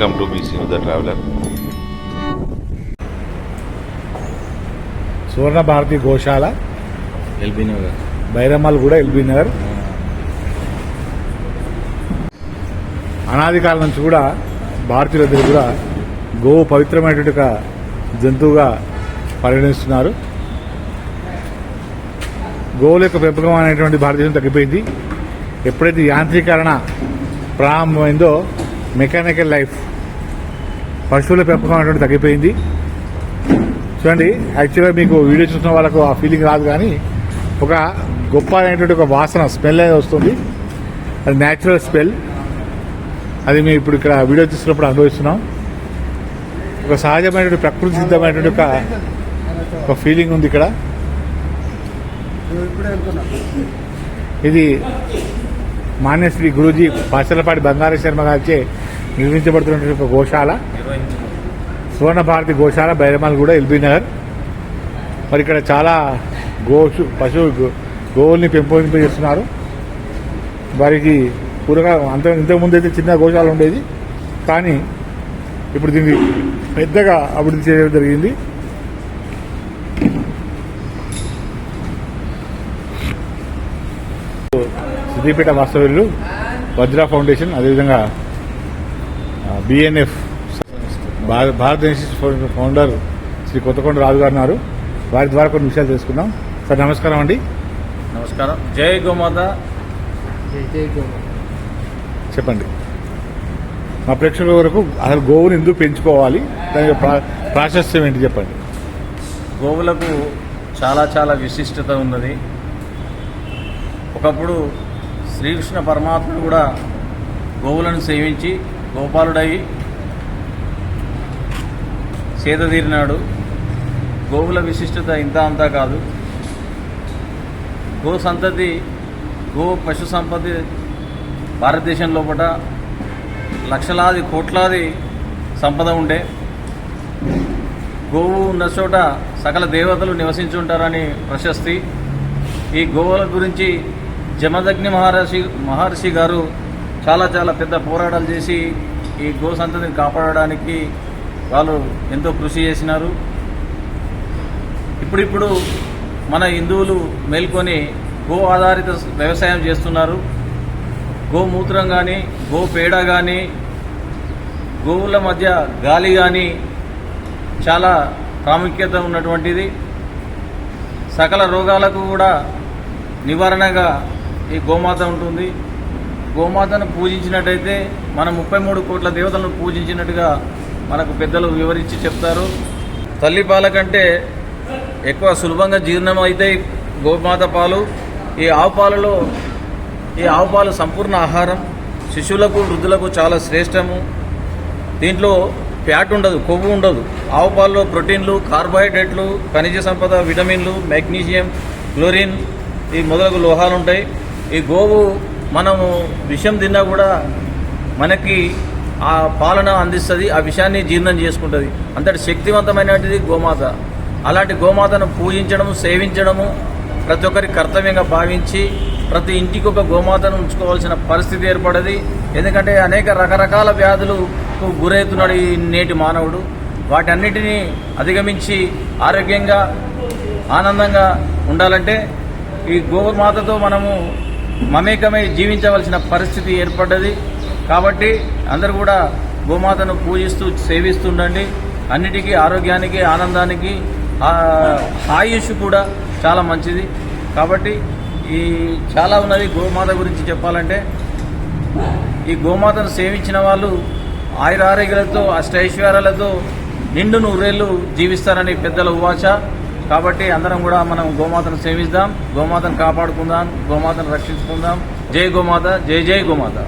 Welcome to BC the traveller Suvarna Bharati Goshala LB Nagar. బైరమ్మల్ కూడా LB Nagar అనాది కాలం నుంచి కూడా భారతీయుల దగ్గర కూడా గోవు పవిత్రమైనటువంటి ఒక జంతువుగా పరిగణిస్తున్నారు. గోవుల యొక్క పెంపకం అనేటువంటి భారతదేశం తగ్గిపోయింది. ఎప్పుడైతే యాంత్రీకరణ ప్రారంభమైందో మెకానికల్ లైఫ్. పశువుల పెంపకం అనేటువంటి తగ్గిపోయింది. చూడండి యాక్చువల్గా మీకు వీడియో చూసిన వాళ్ళకు ఆ ఫీలింగ్ రాదు కానీ ఒక గొప్ప అయినటువంటి ఒక వాసన స్మెల్ అనేది వస్తుంది. అది న్యాచురల్ స్మెల్ అది మేము ఇప్పుడు ఇక్కడ వీడియో చూసినప్పుడు అనుభవిస్తున్నాం. ఒక సహజమైనటువంటి ప్రకృతి సిద్ధమైనటువంటి ఒక ఒక ఫీలింగ్ ఉంది ఇక్కడ. ఇది మాన్యశ్రీ గురూజీ పాసలపాటి బంగారు శర్మ గారిచే నిర్మించబడుతున్నటువంటి ఒక గోశాల. సువర్ణ భారతి గోశాల బైరమాల్ కూడా ఎల్బీ నగర్. మరి ఇక్కడ చాలా గోషు పశువు గోవుల్ని పెంపొందింపజేస్తున్నారు. వారికి పూర్వగా అంత ఇంతకుముందు అయితే చిన్న గోశాల ఉండేది. కానీ ఇప్పుడు దీన్ని పెద్దగా అభివృద్ధి చేయడం జరిగింది. సిద్దిపేట వాస్తవ్యులు వజ్రా ఫౌండేషన్ అదేవిధంగా BNF Bharat Bharat institute founder Shri Kothakonda Raju garu ఉన్నారు. వారి ద్వారా కొన్ని విషయాలు తెలుసుకుందాం. సార్ నమస్కారం అండి. నమస్కారం. జై గోమాత. చెప్పండి. మా ప్రేక్షకుల వరకు అసలు గోవుని ఎందుకు పెంచుకోవాలి? దాని యొక్క ప్రా- ప్రాశస్త్యం ఏంటి చెప్పండి? గోవులకు చాలా చాలా విశిష్టత ఉన్నది. ఒకప్పుడు శ్రీకృష్ణ పరమాత్ముడు కూడా గోవులను సేవించి గోపాలుడై సేదతీరినాడు. గోవుల విశిష్టత ఇంత అంతా కాదు. గో సంతతి గో పశు సంపత్తి భారతదేశం లోపల లక్షలాది కోట్లాది సంపద ఉండే. గోవు ఉన్న చోట సకల దేవతలు నివసించుంటారని ప్రశస్తి. ఈ గోవుల గురించి జమదగ్ని మహర్షి మహర్షి గారు చాలా చాలా పెద్ద పోరాటాలు చేసి ఈ గో సంతతిని కాపాడడానికి వాళ్ళు ఎంతో కృషి చేసినారు. ఇప్పుడిప్పుడు మన హిందువులు మేల్కొని గో ఆధారిత వ్యవసాయం చేస్తున్నారు. గోమూత్రం కానీ గో పేడ కానీ గోవుల మధ్య గాలి కానీ చాలా ప్రాముఖ్యత ఉన్నటువంటిది. సకల రోగాలకు కూడా నివారణగా ఈ గోమాత ఉంటుంది. గోమాతను పూజించినట్టయితే మన ముప్పై మూడు కోట్ల దేవతలను పూజించినట్టుగా మనకు పెద్దలు వివరించి చెప్తారు. తల్లి పాల కంటే ఎక్కువ సులభంగా జీర్ణం అవుతాయి గోమాత పాలు. ఈ ఆవు పాలలో ఈ ఆవు పాలు సంపూర్ణ ఆహారం. శిశువులకు వృద్ధులకు చాలా శ్రేష్టము. దీంట్లో ఫ్యాట్ ఉండదు కొవ్వు ఉండదు. ఆవు పాలలో ప్రోటీన్లు కార్బోహైడ్రేట్లు ఖనిజ సంపద విటమిన్లు మెగ్నీషియం క్లోరిన్ ఈ మొదలగు లోహాలు ఉంటాయి ఈ గోవు మనము విషం తిన్నా కూడా మనకి ఆ పాలన అందిస్తుంది ఆ విషయాన్ని జీర్ణం చేసుకుంటుంది. అంతటి శక్తివంతమైనటువంటిది గోమాత. అలాంటి గోమాతను పూజించడము సేవించడము ప్రతి ఒక్కరి కర్తవ్యంగా భావించి ప్రతి ఇంటికి ఒక గోమాతను ఉంచుకోవాల్సిన పరిస్థితి ఏర్పడది. ఎందుకంటే అనేక రకరకాల వ్యాధులకు గురవుతున్నాడు ఈ నేటి మానవుడు. వాటన్నిటినీ అధిగమించి ఆరోగ్యంగా ఆనందంగా ఉండాలంటే ఈ గోమాతతో మనము మమేకమై జీవించవలసిన పరిస్థితి ఏర్పడ్డది. కాబట్టి అందరూ కూడా గోమాతను పూజిస్తూ సేవిస్తుండండి. అన్నిటికీ ఆరోగ్యానికి ఆనందానికి ఆయుష్ కూడా చాలా మంచిది. కాబట్టి ఈ చాలా ఉన్నది గోమాత గురించి చెప్పాలంటే ఈ గోమాతను సేవించిన వాళ్ళు ఆయుర ఆరోగ్యాలతో అష్టైశ్వర్యాలతో నిండు నూరేళ్ళు జీవిస్తారని పెద్దల ఉవాచ. కాబట్టి అందరం కూడా మనం గోమాతను సేవిద్దాం గోమాతను కాపాడుకుందాం గోమాతను రక్షించుకుందాం. జై గోమాత జై జై గోమాత.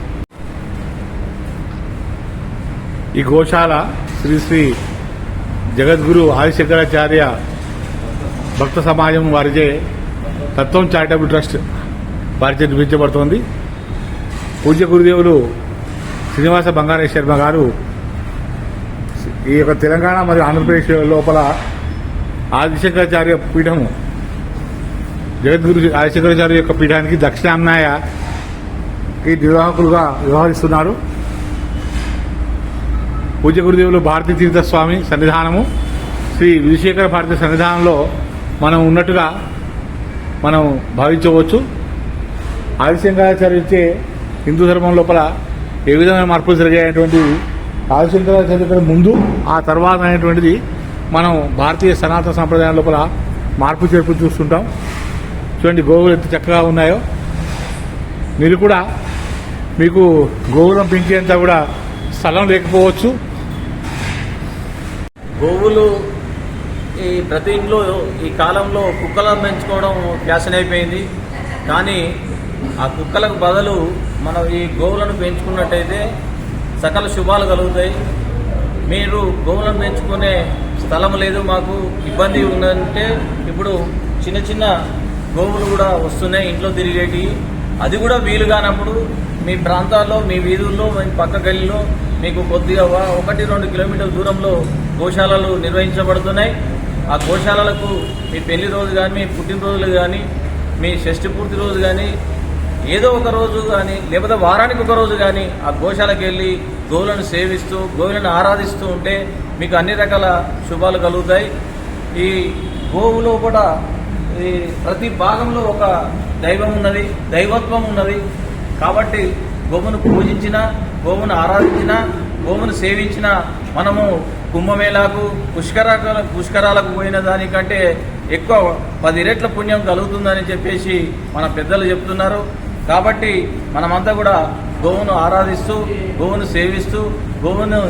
ఈ గోశాల శ్రీ శ్రీ జగద్గురు ఆదిశంకరాచార్య భక్త సమాజం వారిచే తత్వం చారిటబుల్ ట్రస్ట్ వారిచే నిర్మించబడుతోంది. పూజ్య గురుదేవులు శ్రీనివాస బంగారేశ్వర్మ గారు ఈ యొక్క తెలంగాణ మరియు ఆంధ్రప్రదేశ్ లోపల ఆదిశంకరాచార్య పీఠము. జగద్గురు ఆదిశంకరాచార్య యొక్క పీఠానికి దక్షిణామ్నాయ ఈ నిర్వాహకులుగా వ్యవహరిస్తున్నారు. పూజ గురుదేవులు భారతీ తీర్థ స్వామి సన్నిధానము. శ్రీ విధుశేఖర భారతి సన్నిధానంలో మనం ఉన్నట్టుగా మనం భావించవచ్చు. ఆదిశంకరాచార్య ఇచ్చే హిందూ ధర్మం లోపల ఏ విధమైన మార్పులు జరిగాయనేటువంటిది ఆదిశంకరాచార్య ముందు ఆ తర్వాత అనేటువంటిది మనం భారతీయ సనాతన సంప్రదాయం లోపల మార్పు చేర్పులు చూస్తుంటాం. చూడండి గోవులు ఎంత చక్కగా ఉన్నాయో. మీరు కూడా మీకు గోవులను పెంచేంత కూడా స్థలం లేకపోవచ్చు. గోవులు ఈ ప్రతి ఇంట్లో ఈ కాలంలో కుక్కలను పెంచుకోవడం ఫ్యాషన్ అయిపోయింది. కానీ ఆ కుక్కలకు బదులు మనం ఈ గోవులను పెంచుకున్నట్టయితే సకల శుభాలు కలుగుతాయి. మీరు గోవులను పెంచుకునే స్థలం లేదు మాకు ఇబ్బంది ఉందంటే ఇప్పుడు చిన్న చిన్న గోవులు కూడా వస్తున్నాయి ఇంట్లో తిరిగేటివి అది కూడా వీలు కానప్పుడు మీ ప్రాంతాల్లో మీ వీధుల్లో మీ పక్క గల్లీలో మీకు కొద్దిగా ఒకటి రెండు కిలోమీటర్ల దూరంలో గోశాలలు నిర్వహించబడుతున్నాయి. ఆ గోశాలలకు మీ పెళ్ళి రోజు కానీ మీ పుట్టినరోజులు కానీ మీ షష్ఠి పూర్తి రోజు కానీ ఏదో ఒక రోజు కానీ లేకపోతే వారానికి ఒక రోజు కానీ ఆ గోశాలకు వెళ్ళి గోవులను సేవిస్తూ గోవులను ఆరాధిస్తూ ఉంటే మీకు అన్ని రకాల శుభాలు కలుగుతాయి. ఈ గోవులో కూడా ఈ ప్రతి భాగంలో ఒక దైవం ఉన్నది దైవత్వం ఉన్నది. కాబట్టి గోవును పూజించిన గోవును ఆరాధించిన గోవును సేవించిన మనము కుంభమేళాకు పుష్కర పుష్కరాలకు పోయిన దానికంటే ఎక్కువ పది రెట్ల పుణ్యం కలుగుతుందని చెప్పేసి మన పెద్దలు చెప్తున్నారు. కాబట్టి మనమంతా కూడా గోవును ఆరాధిస్తూ గోవును సేవిస్తూ గోవును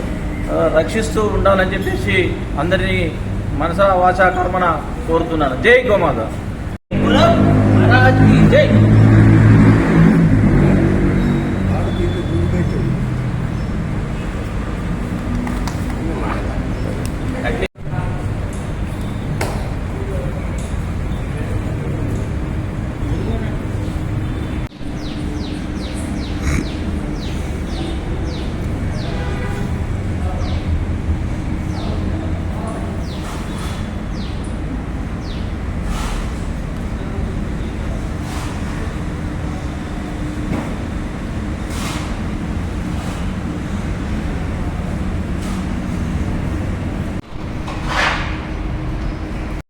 రక్షిస్తూ ఉండాలని చెప్పేసి అందరినీ మనస వాచా కర్మన కోరుతున్నాను. జై గోమాత. జై.